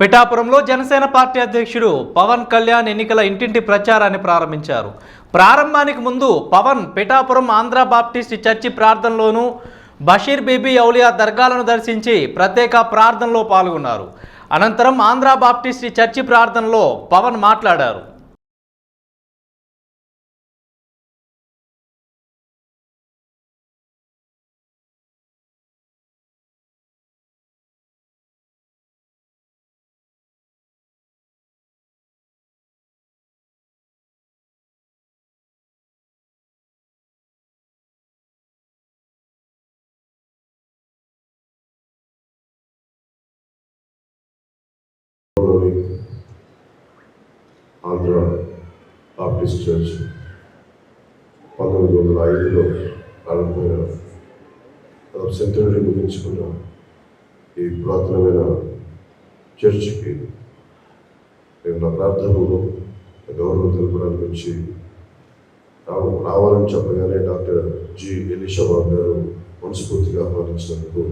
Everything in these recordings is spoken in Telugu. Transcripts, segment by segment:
పిఠాపురంలో జనసేన పార్టీ అధ్యక్షుడు పవన్ కళ్యాణ్ ఎన్నికల ఇంటింటి ప్రచారాన్ని ప్రారంభించారు. ప్రారంభానికి ముందు పవన్ పిఠాపురం ఆంధ్ర బాప్టిస్ట్ చర్చి ప్రార్థనలోనూ బషీర్ బీబీ ఔలియా దర్గాలను దర్శించి ప్రత్యేక ప్రార్థనలో పాల్గొన్నారు. అనంతరం ఆంధ్ర బాప్టిస్ట్ చర్చి ప్రార్థనలో పవన్ మాట్లాడారు. ఆంధ్ర బాప్టిస్ట్ చర్చ్ పంతొమ్మిది వందల ఐదులో ప్రారంభమైన సెంటరీ ముగించుకున్న. ఈ పురాతనమైన చర్చికి నేను నా ప్రార్థనలో గౌరవం తెలపడానికి వచ్చి రావాలని చెప్పగానే డాక్టర్ జి ఎలిషాబాబు గారు మనస్ఫూర్తిగా ఆహ్వానించినందుకు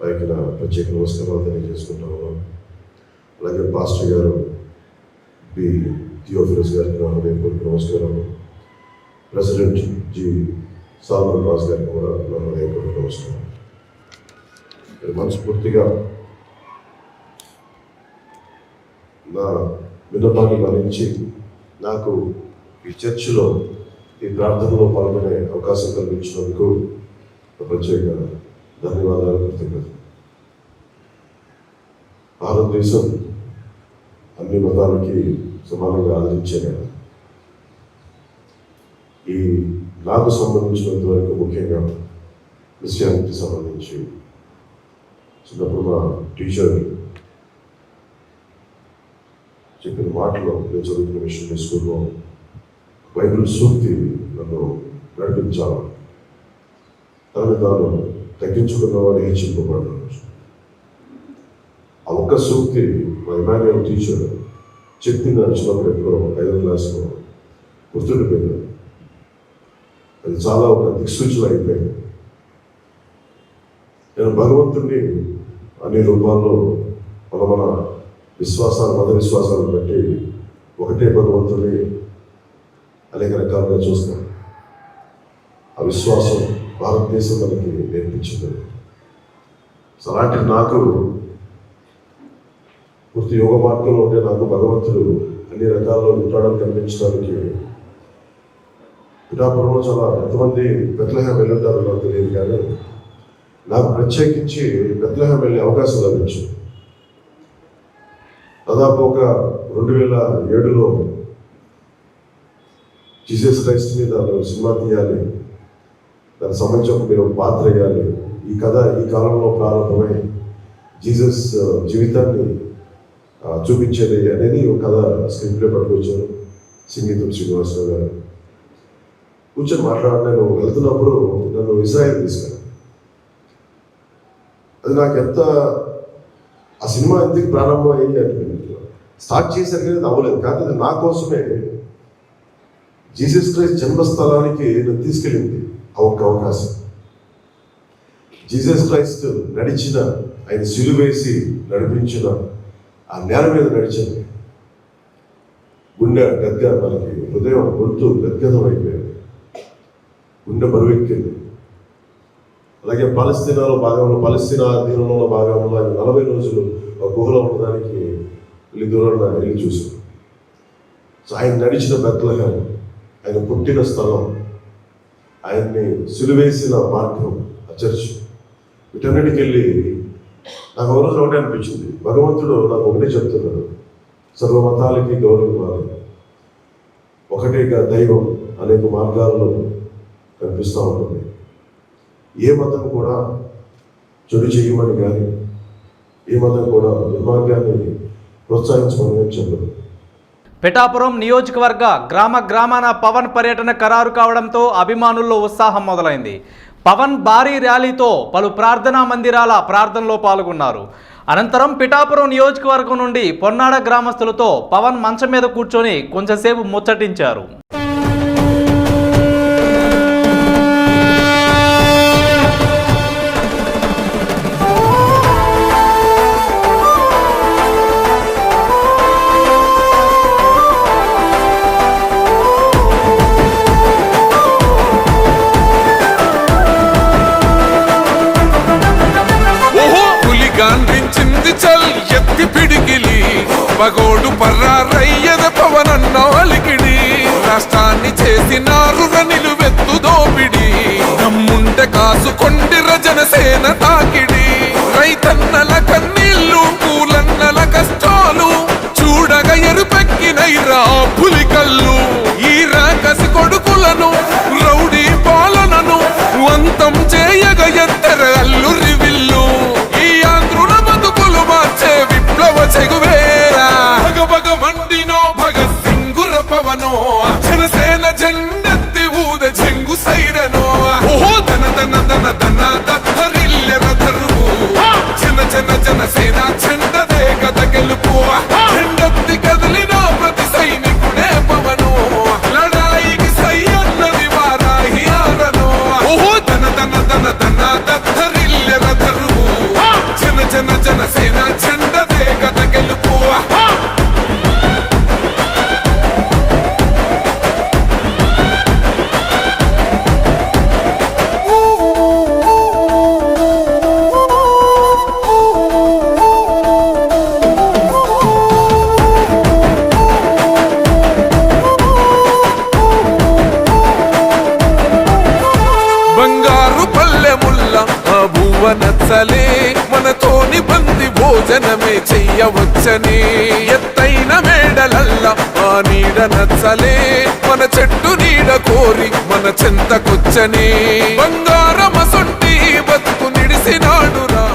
పైకి నా ప్రత్యేక నమస్కారాలు తెలియజేసుకుంటా ఉన్నాను. అలాగే పాస్టర్ గారు బి థియోఫిలస్ గారికి నా హృదయపూర్వక నమస్కారం ప్రెసిడెంట్ జి. సాల్మన్ రాజ్ గారికి కూడా నా హృదయపూర్వక నమస్కారం. మనస్ఫూర్తిగా నా విన్నపాన్ని మరణించి నాకు ఈ చర్చిలో ఈ ప్రార్థనలో పాల్గొనే అవకాశం కల్పించినందుకు ప్రత్యేక ధన్యవాదాలు కృతజ్ఞత భారతదేశం అన్ని మతాలకి సమానంగా ఆదరించేవారు ఈ నాకు సంబంధించినంత వరకు ముఖ్యంగా క్రిస్టియానిటీకి సంబంధించి చిన్నప్పుడు మా టీచర్ చెప్పిన మాటలో నేను చదువుతున్న మిషన్ స్కూల్లో బైబిల్ సూక్తి నన్ను నడిపించాలి తనని తాను తగ్గించుకున్నవాడు హెచ్చింపబడ్డాడు ఆ ఒక్క సూక్తి మా ఇమాన్యుయల్ టీచర్ చెప్పింది నడిచినప్పుడు ఎప్పుడో ఐదో క్లాస్లో గుర్తుండిపోయింది అది చాలా ఒక దిక్సూచన అయిపోయింది. నేను భగవంతుడిని అన్ని రూపాల్లో మన మన విశ్వాసాలు మత విశ్వాసాలను బట్టి ఒకటే భగవంతుడిని అనేక రకాలుగా చూస్తాం. ఆ విశ్వాసం భారతదేశం మనకి నేర్పించింది. సో అలాంటి నాకు పూర్తి యోగ మార్గంలో ఉంటే నాకు భగవంతుడు అన్ని రకాల్లో ఉంటాడని కనిపించడానికి పిఠాపురంలో చాలా ఎంతమంది బెత్లహ్యాం వెళ్ళి ఉంటారో నాకు తెలియదు కానీ నాకు ప్రత్యేకించి బెత్లహం వెళ్ళే అవకాశం లభించింది. దాదాపు ఒక రెండు వేల ఏడులో జీసస్ క్రైస్ట్ మీద సినిమా తీయాలి దానికి సంబంధించి మీరు పాత్ర వేయాలి. ఈ కథ ఈ కాలంలో ప్రారంభమై జీసస్ జీవితాన్ని చూపించేది అనేది ఒక కథ స్క్రీన్ ప్లే పట్టుకొచ్చాను సింగీతం శ్రీనివాసరావు గారు. కూర్చొని మాట్లాడి నేను వెళ్తున్నప్పుడు నన్ను ఇస్రాయిల్ తీసుకున్నాను అది నాకు ఎంత ఆ సినిమా ఎందుకు ప్రారంభం అయింది అనిపించింది స్టార్ట్ చేశారు కానీ అది అవ్వలేదు. కాకపోతే అది నా కోసమే. జీసస్ క్రైస్ట్ జన్మస్థలానికి నన్ను తీసుకెళ్ళింది ఆ ఒక్క అవకాశం. జీసస్ క్రైస్ట్ నడిచిన ఆయన సిలువేసి నడిపించిన ఆ నేల మీద నడిచింది. గుండె గద్ద మనకి హృదయం గొంతు గద్గదం అయిపోయింది గుండె బరువెక్కింది. అలాగే పాలస్తీనాలో భాగంలో పాలస్తీనా అధీనంలో భాగంలో ఆయన నలభై రోజులు ఒక గుహలో ఉండడానికి వెళ్ళి దూరంగా వెళ్ళి చూశాను సో ఆయన నడిచిన బెత్లహం ఆయన పుట్టిన స్థలం ఆయన్ని సిలువేసిన మార్గం ఆ చర్చ్. వీటన్నిటికెళ్ళి నాకు ఒక రోజు ఒకటే అనిపించింది. భగవంతుడు నాకు ఒకటే చెప్తున్నాడు. సర్వ మతాలకి గౌరవం ఇవ్వాలి ఒకటే దైవం అనేక మార్గాల్లో కనిపిస్తూ ఉంటుంది. ఏ మతం కూడా చెడు చేయమని కానీ ఏ మతం కూడా దుర్మార్గాన్ని ప్రోత్సహించమని చెప్పదు పిఠాపురం నియోజకవర్గ గ్రామ గ్రామాన పవన్ పర్యటన ఖరారు కావడంతో అభిమానుల్లో ఉత్సాహం మొదలైంది. పవన్ భారీ ర్యాలీతో పలు ప్రార్థనా మందిరాల ప్రార్థనలో పాల్గొన్నారు. అనంతరం పిఠాపురం నియోజకవర్గం నుండి పొన్నాడ గ్రామస్తులతో పవన్ మంచం మీద కూర్చొని కొంచెంసేపు ముచ్చటించారు. ఎత్తి చల్ ఎత్తి పిడికిలి. పగోడు పర్రారయ్యద పవన అలికిడి. రాష్ట్రాన్ని చేసిన రుణ నిలువెత్తు దోపిడి. నమ్ముంటే నమ్ముంట రజన సేన తాకిడి. అసలే మనతోని బంది భోజనమే చెయ్యవచ్చని ఎత్తైన మేడలల్ల ఆ నీడ నచ్చలే. మన చెట్టు నీడ కోరి మన చెంతకొచ్చని. బంగారమసొంటి బతుకు నిడిసినాడురా.